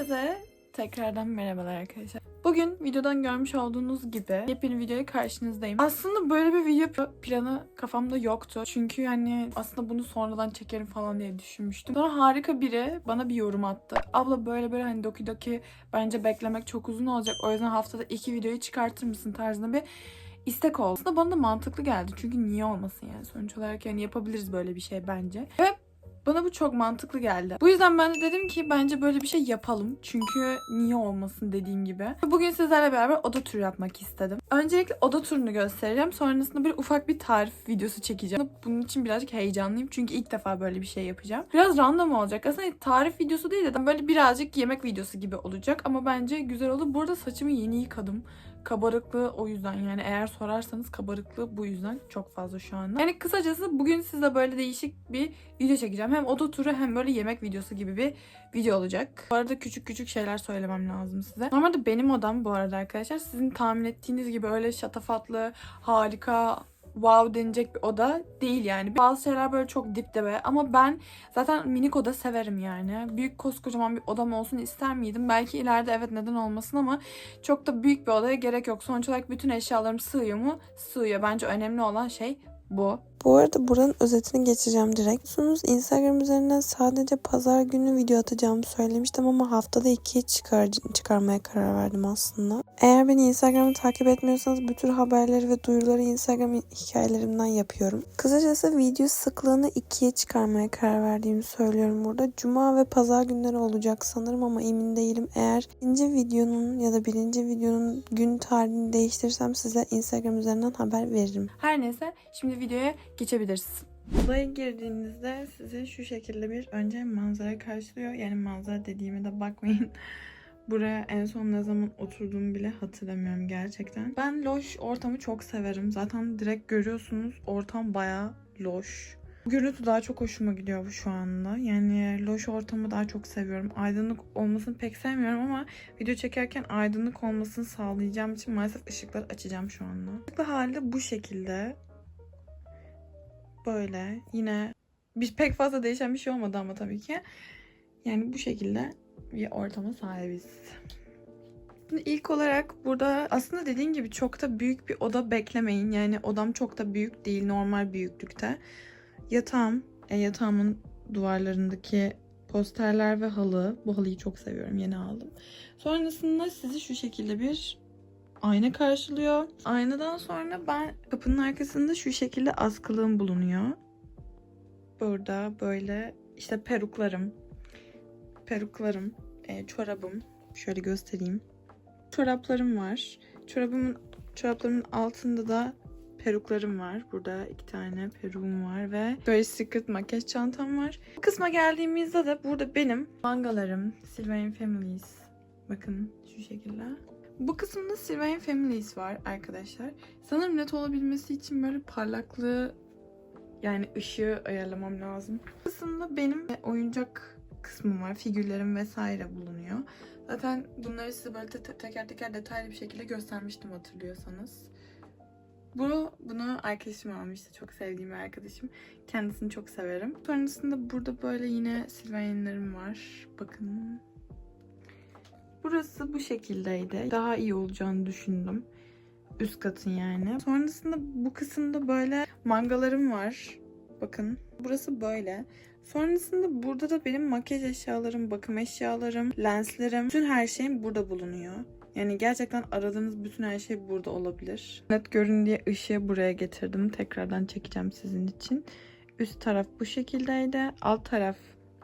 Herkese tekrardan merhabalar arkadaşlar. Bugün videodan görmüş olduğunuz gibi yepyeni videoya karşınızdayım. Aslında böyle bir video planı kafamda yoktu. Çünkü yani aslında bunu sonradan çekerim falan diye düşünmüştüm. Sonra harika biri bana bir yorum attı. Abla böyle böyle hani Doki Doki bence beklemek çok uzun olacak. O yüzden haftada iki videoyu çıkartır mısın tarzında bir istek oldu. Aslında bana da mantıklı geldi. Çünkü niye olmasın yani sonuç olarak yani yapabiliriz böyle bir şey bence. Ve bana bu çok mantıklı geldi. Bu yüzden ben de dedim ki bence böyle bir şey yapalım. Çünkü niye olmasın dediğim gibi. Bugün sizlerle beraber oda turu yapmak istedim. Öncelikle oda turunu göstereceğim. Sonrasında bir ufak bir tarif videosu çekeceğim. Bunun için birazcık heyecanlıyım. Çünkü ilk defa böyle bir şey yapacağım. Biraz random olacak. Aslında tarif videosu değil de böyle birazcık yemek videosu gibi olacak. Ama bence güzel olur. Burada saçımı yeni yıkadım. Kabarıklığı o yüzden yani eğer sorarsanız kabarıklığı bu yüzden çok fazla şu anda. Yani kısacası bugün size böyle değişik bir video çekeceğim. Hem oda turu hem böyle yemek videosu gibi bir video olacak. Bu arada küçük küçük şeyler söylemem lazım size. Normalde benim odam bu arada arkadaşlar sizin tahmin ettiğiniz gibi öyle şatafatlı, harika, wow denecek bir oda değil yani. Bazı şeyler böyle çok dip dibe ama ben zaten minik oda severim yani. Büyük koskocaman bir odam olsun ister miydim? Belki ileride evet neden olmasın ama çok da büyük bir odaya gerek yok. Sonuç olarak bütün eşyalarım sığıyor mu? Sığıyor. Bence önemli olan şey bu. Bu arada buranın özetini geçeceğim direkt. Biliyorsunuz Instagram üzerinden sadece pazar günü video atacağımı söylemiştim ama haftada ikiye çıkar, çıkarmaya karar verdim aslında. Eğer beni Instagram'ı takip etmiyorsanız bütün haberleri ve duyuruları Instagram hikayelerimden yapıyorum. Kısacası video sıklığını ikiye çıkarmaya karar verdiğimi söylüyorum burada. Cuma ve pazar günleri olacak sanırım ama emin değilim. Eğer birinci videonun ya da birinci videonun gün tarihini değiştirirsem size Instagram üzerinden haber veririm. Her neyse şimdi videoya geçebiliriz. Odaya girdiğinizde sizi şu şekilde bir önce manzara karşılıyor. Yani manzara dediğime de bakmayın. Buraya en son ne zaman oturduğumu bile hatırlamıyorum gerçekten. Ben loş ortamı çok severim. Zaten direkt görüyorsunuz ortam bayağı loş. Bu gürültü daha çok hoşuma gidiyor şu anda. Yani loş ortamı daha çok seviyorum. Aydınlık olmasını pek sevmiyorum ama video çekerken aydınlık olmasını sağlayacağım için maalesef ışıkları açacağım şu anda. Işıklı halde bu şekilde. Böyle yine bir pek fazla değişen bir şey olmadı ama tabii ki. Yani bu şekilde bir ortama sahibiz. Şimdi ilk olarak burada aslında dediğim gibi çok da büyük bir oda beklemeyin. Yani odam çok da büyük değil, normal büyüklükte. Yatağım, e, yatağımın duvarlarındaki posterler ve halı. Bu halıyı çok seviyorum, yeni aldım. Sonrasında sizi şu şekilde bir ayna karşılıyor. Aynadan sonra ben kapının arkasında şu şekilde askılığım bulunuyor. Burada böyle işte peruklarım, peruklarım, e, çorabım. Şöyle göstereyim. Çoraplarım var. Çorabımın çoraplarımın altında da peruklarım var. Burada iki tane peruğum var ve böyle secret makyaj çantam var. Bu kısma geldiğimizde de burada benim mangalarım, Sylvain Families. Bakın şu şekilde. Bu kısımda Sylvain Families var arkadaşlar. Sanırım net olabilmesi için böyle parlaklığı yani ışığı ayarlamam lazım. Bu kısımda benim oyuncak kısmım var. Figürlerim vesaire bulunuyor. Zaten bunları size böyle te- teker teker detaylı bir şekilde göstermiştim hatırlıyorsanız. Bu, bunu arkadaşım almıştı. Çok sevdiğim bir arkadaşım. Kendisini çok severim. Sonrasında burada böyle yine Sylvain'lerim var. Bakın. Burası bu şekildeydi. Daha iyi olacağını düşündüm. Üst katın yani. Sonrasında bu kısımda böyle mangalarım var. Bakın. Burası böyle. Sonrasında burada da benim makyaj eşyalarım, bakım eşyalarım, lenslerim, bütün her şeyim burada bulunuyor. Yani gerçekten aradığınız bütün her şey burada olabilir. Net görün diye ışığı buraya getirdim. Tekrardan çekeceğim sizin için. Üst taraf bu şekildeydi. Alt taraf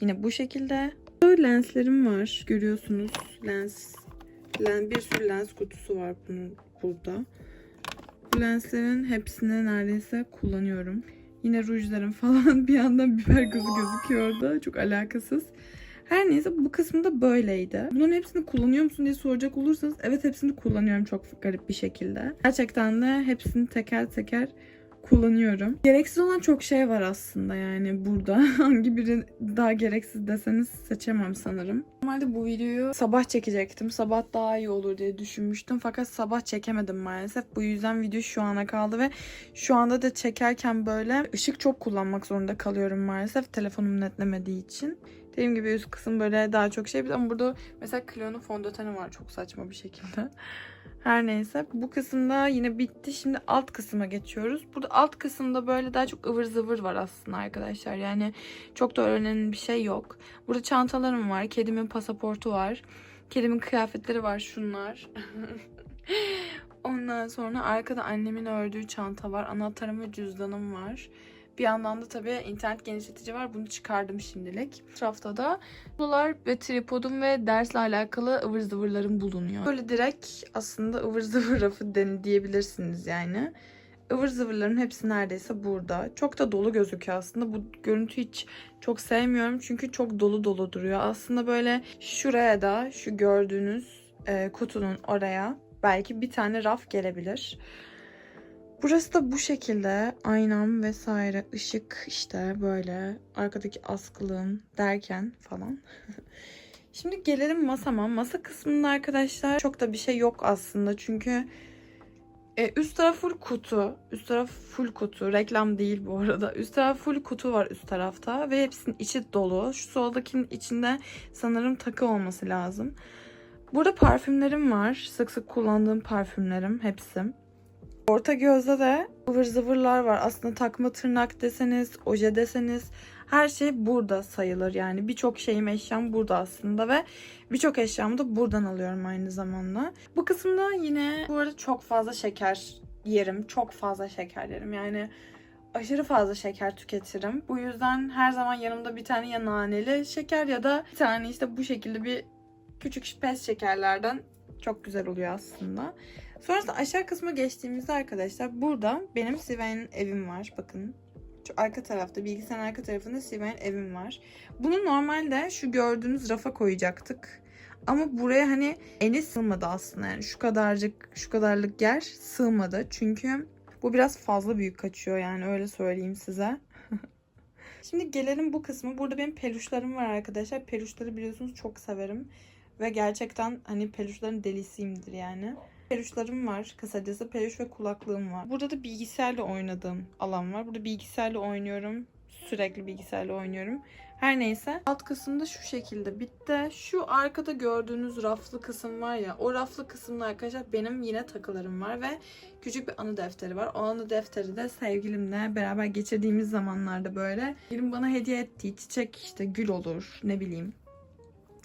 yine bu şekilde. Böyle lenslerim var. Görüyorsunuz lens. Len, bir sürü lens kutusu var bunun burada. Bu lenslerin hepsini neredeyse kullanıyorum. Yine rujlarım falan bir yandan biber gözü gözüküyor orada. Çok alakasız. Her neyse bu kısımda böyleydi. Bunların hepsini kullanıyor musun diye soracak olursanız evet hepsini kullanıyorum çok garip bir şekilde. Gerçekten de hepsini teker teker kullanıyorum. Gereksiz olan çok şey var aslında yani burada. Hangi biri daha gereksiz deseniz seçemem sanırım. Normalde bu videoyu sabah çekecektim. Sabah daha iyi olur diye düşünmüştüm. Fakat sabah çekemedim maalesef. Bu yüzden video şu ana kaldı ve şu anda da çekerken böyle ışık çok kullanmak zorunda kalıyorum maalesef. Telefonum netlemediği için. Dediğim gibi üst kısım böyle daha çok şey ama burada mesela Clio'nun fondöteni var çok saçma bir şekilde. Her neyse bu kısımda yine bitti. Şimdi alt kısma geçiyoruz. Burada alt kısımda böyle daha çok ıvır zıvır var aslında arkadaşlar. Yani çok da önemli bir şey yok. Burada çantalarım var. Kedimin pasaportu var. Kedimin kıyafetleri var şunlar. Ondan sonra arkada annemin ördüğü çanta var. Anahtarım ve cüzdanım var. Bir yandan da tabii internet genişletici var. Bunu çıkardım şimdilik. Etrafta da dolar ve tripodum ve dersle alakalı ıvır zıvırlarım bulunuyor. Böyle direkt aslında ıvır zıvır rafı diyebilirsiniz yani. Ivır zıvırların hepsi neredeyse burada. Çok da dolu gözüküyor aslında. Bu görüntü hiç çok sevmiyorum çünkü çok dolu dolu duruyor. Aslında böyle şuraya da şu gördüğünüz e, kutunun oraya belki bir tane raf gelebilir. Burası da bu şekilde aynam vesaire ışık işte böyle arkadaki askılığım derken falan. Şimdi gelelim masama. Masa kısmında arkadaşlar çok da bir şey yok aslında çünkü e, üst taraf full kutu. Üst taraf full kutu. Reklam değil bu arada. Üst taraf full kutu var üst tarafta ve hepsinin içi dolu. Şu soldakinin içinde sanırım takı olması lazım. Burada parfümlerim var. Sık sık kullandığım parfümlerim hepsi. Orta gözde de ıvır zıvırlar var. Aslında takma tırnak deseniz, oje deseniz her şey burada sayılır. Yani birçok şeyim eşyam burada aslında ve birçok eşyamı da buradan alıyorum aynı zamanda. Bu kısımda yine bu arada çok fazla şeker yerim. Çok fazla şeker yerim. Yani aşırı fazla şeker tüketirim. Bu yüzden her zaman yanımda bir tane ya naneli şeker ya da bir tane işte bu şekilde bir küçük pes şekerlerden çok güzel oluyor aslında. Sonrasında aşağı kısma geçtiğimizde arkadaşlar burada benim Sivay'ın evim var. Bakın şu arka tarafta bilgisayarın arka tarafında Sivay'ın evim var. Bunu normalde şu gördüğünüz rafa koyacaktık. Ama buraya hani eni sığmadı aslında yani şu kadarcık şu kadarlık yer sığmadı. Çünkü bu biraz fazla büyük kaçıyor yani öyle söyleyeyim size. Şimdi gelelim bu kısmı. Burada benim peluşlarım var arkadaşlar. Peluşları biliyorsunuz çok severim. Ve gerçekten hani peluşların delisiyimdir yani. Peluşlarım var. Kısacası peluş ve kulaklığım var. Burada da bilgisayarla oynadığım alan var. Burada bilgisayarla oynuyorum. Sürekli bilgisayarla oynuyorum. Her neyse. Alt kısımda şu şekilde bitti. Şu arkada gördüğünüz raflı kısım var ya. O raflı kısımda arkadaşlar benim yine takılarım var ve küçük bir anı defteri var. O anı defteri de sevgilimle beraber geçirdiğimiz zamanlarda böyle. Sevgilim bana hediye ettiği çiçek işte gül olur ne bileyim.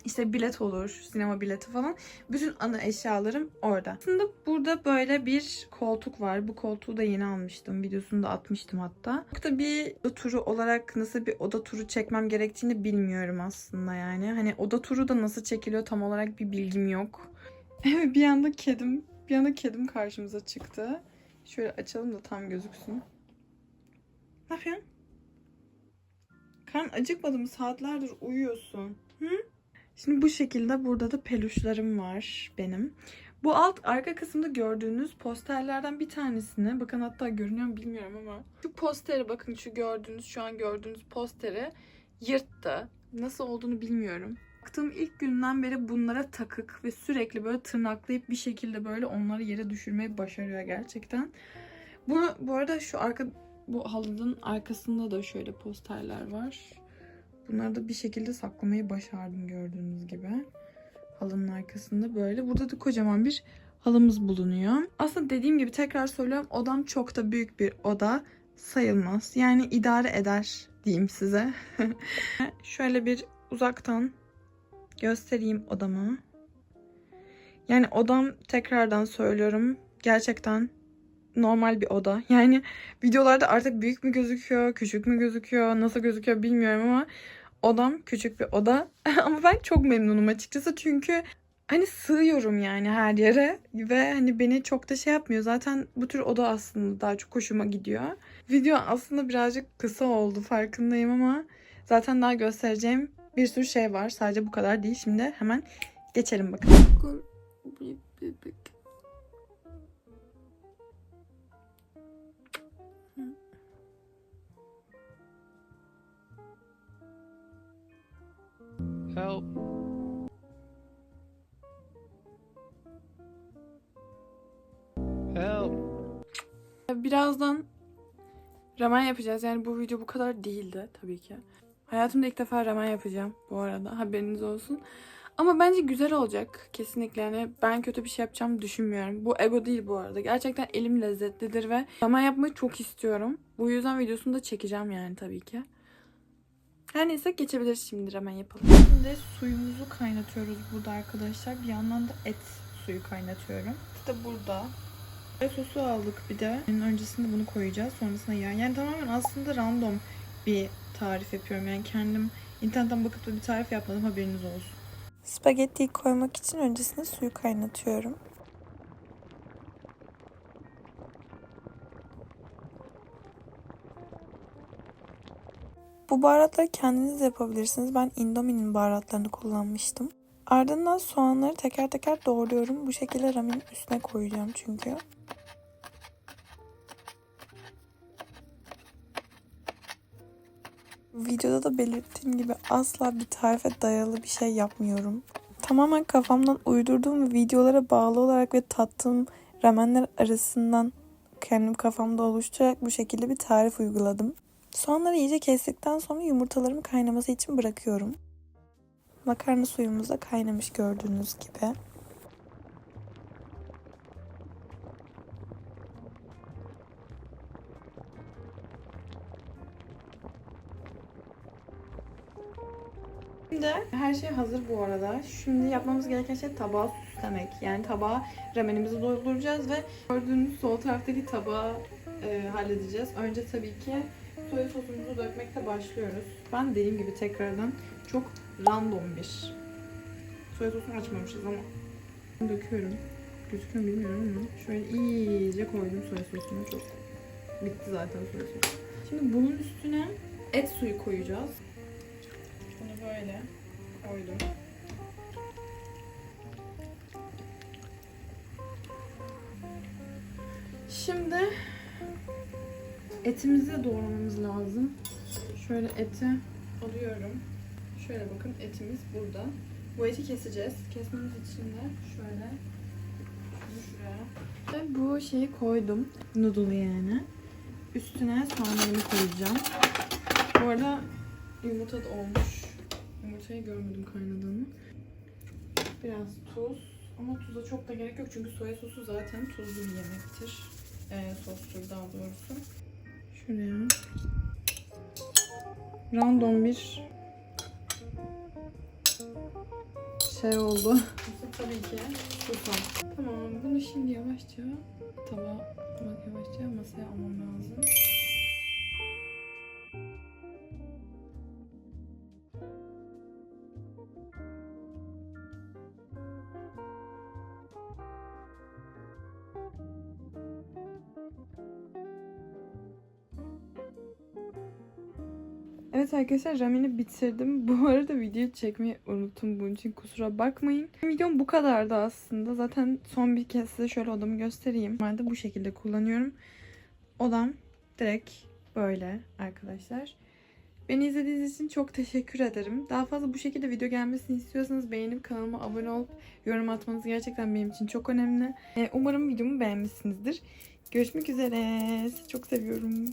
İşte bilet olur, sinema bileti falan. Bütün ana eşyalarım orada. Aslında burada böyle bir koltuk var. Bu koltuğu da yeni almıştım. Videosunu da atmıştım hatta. Çok bir oda turu olarak nasıl bir oda turu çekmem gerektiğini bilmiyorum aslında yani. Hani oda turu da nasıl çekiliyor tam olarak bir bilgim yok. Evet bir anda kedim, bir anda kedim karşımıza çıktı. Şöyle açalım da tam gözüksün. Ne yapıyorsun? Kan acıkmadı mı? Saatlerdir uyuyorsun. Hı? Şimdi bu şekilde burada da peluşlarım var benim. Bu alt arka kısımda gördüğünüz posterlerden bir tanesini bakın hatta görünüyor mu bilmiyorum ama şu posteri bakın şu gördüğünüz şu an gördüğünüz posteri yırttı. Nasıl olduğunu bilmiyorum. Baktığım ilk günden beri bunlara takık ve sürekli böyle tırnaklayıp bir şekilde böyle onları yere düşürmeyi başarıyor gerçekten. Bunu bu arada şu arka bu halının arkasında da şöyle posterler var. Bunları da bir şekilde saklamayı başardım gördüğünüz gibi. Halının arkasında böyle. Burada da kocaman bir halımız bulunuyor. Aslında dediğim gibi tekrar söylüyorum odam çok da büyük bir oda sayılmaz. Yani idare eder diyeyim size. Şöyle bir uzaktan göstereyim odamı. Yani odam tekrardan söylüyorum gerçekten normal bir oda. Yani videolarda artık büyük mü gözüküyor, küçük mü gözüküyor, nasıl gözüküyor bilmiyorum ama odam küçük bir oda. ama ben çok memnunum açıkçası çünkü hani sığıyorum yani her yere ve hani beni çok da şey yapmıyor. Zaten bu tür oda aslında daha çok hoşuma gidiyor. Video aslında birazcık kısa oldu farkındayım ama zaten daha göstereceğim bir sürü şey var. Sadece bu kadar değil. Şimdi hemen geçelim bakalım. Help. Help. Birazdan ramen yapacağız. Yani bu video bu kadar değildi tabii ki. Hayatımda ilk defa ramen yapacağım bu arada. Haberiniz olsun. Ama bence güzel olacak. Kesinlikle yani ben kötü bir şey yapacağımı düşünmüyorum. Bu ego değil bu arada. Gerçekten elim lezzetlidir ve ramen yapmayı çok istiyorum. Bu yüzden videosunu da çekeceğim yani tabii ki. Her neyse geçebiliriz şimdi ramen yapalım. Şimdi suyumuzu kaynatıyoruz burada arkadaşlar. Bir yandan da et suyu kaynatıyorum. İşte burada. Ve sosu aldık bir de. Yani öncesinde bunu koyacağız. Sonrasında yağ. Yani tamamen aslında random bir tarif yapıyorum. Yani kendim internetten bakıp da bir tarif yapmadım haberiniz olsun. Spagettiyi koymak için öncesinde suyu kaynatıyorum. Bu baharatları kendiniz yapabilirsiniz. Ben Indomie'nin baharatlarını kullanmıştım. Ardından soğanları teker teker doğruyorum. Bu şekilde ramenin üstüne koyacağım çünkü. Videoda da belirttiğim gibi asla bir tarife dayalı bir şey yapmıyorum. Tamamen kafamdan uydurduğum videolara bağlı olarak ve tattığım ramenler arasından kendim kafamda oluşturarak bu şekilde bir tarif uyguladım. Soğanları iyice kestikten sonra yumurtalarımı kaynaması için bırakıyorum. Makarna suyumuz da kaynamış gördüğünüz gibi. Şimdi her şey hazır bu arada. Şimdi yapmamız gereken şey tabağı süslemek. Yani tabağa ramenimizi dolduracağız ve gördüğünüz sol taraftaki tabağı e, halledeceğiz. Önce tabii ki soya sosumuzu dökmekle başlıyoruz. Ben dediğim gibi tekrardan çok random bir soya sosunu açmamışız ama döküyorum. Gözüküyor mu bilmiyorum ama şöyle iyice koydum soya sosunu çok. Bitti zaten soya sosu. Şimdi bunun üstüne et suyu koyacağız. Bunu böyle koydum. Şimdi etimizi de doğramamız lazım. Şöyle eti alıyorum. Şöyle bakın etimiz burada. Bu eti keseceğiz. Kesmemiz için de şöyle. Ve bu şeyi koydum. Noodle yani. Üstüne soğanlarımı koyacağım. Bu arada yumurta da olmuş. Yumurtayı görmedim kaynadığını. Biraz tuz. Ama tuza çok da gerek yok çünkü soya sosu zaten tuzlu bir yemektir. Ee, sostur daha doğrusu. Şuraya. Random bir şey oldu. Tabii ki susam. Tamam bunu şimdi yavaşça tabağa yavaşça masaya almam lazım. Evet arkadaşlar rameni bitirdim. Bu arada video çekmeyi unuttum bunun için kusura bakmayın. Videom bu kadardı aslında. Zaten son bir kez size şöyle odamı göstereyim. Normalde bu şekilde kullanıyorum. Odam direkt böyle arkadaşlar. Beni izlediğiniz için çok teşekkür ederim. Daha fazla bu şekilde video gelmesini istiyorsanız beğenip kanalıma abone olup yorum atmanız gerçekten benim için çok önemli. Ee, Umarım videomu beğenmişsinizdir. Görüşmek üzere. Çok seviyorum.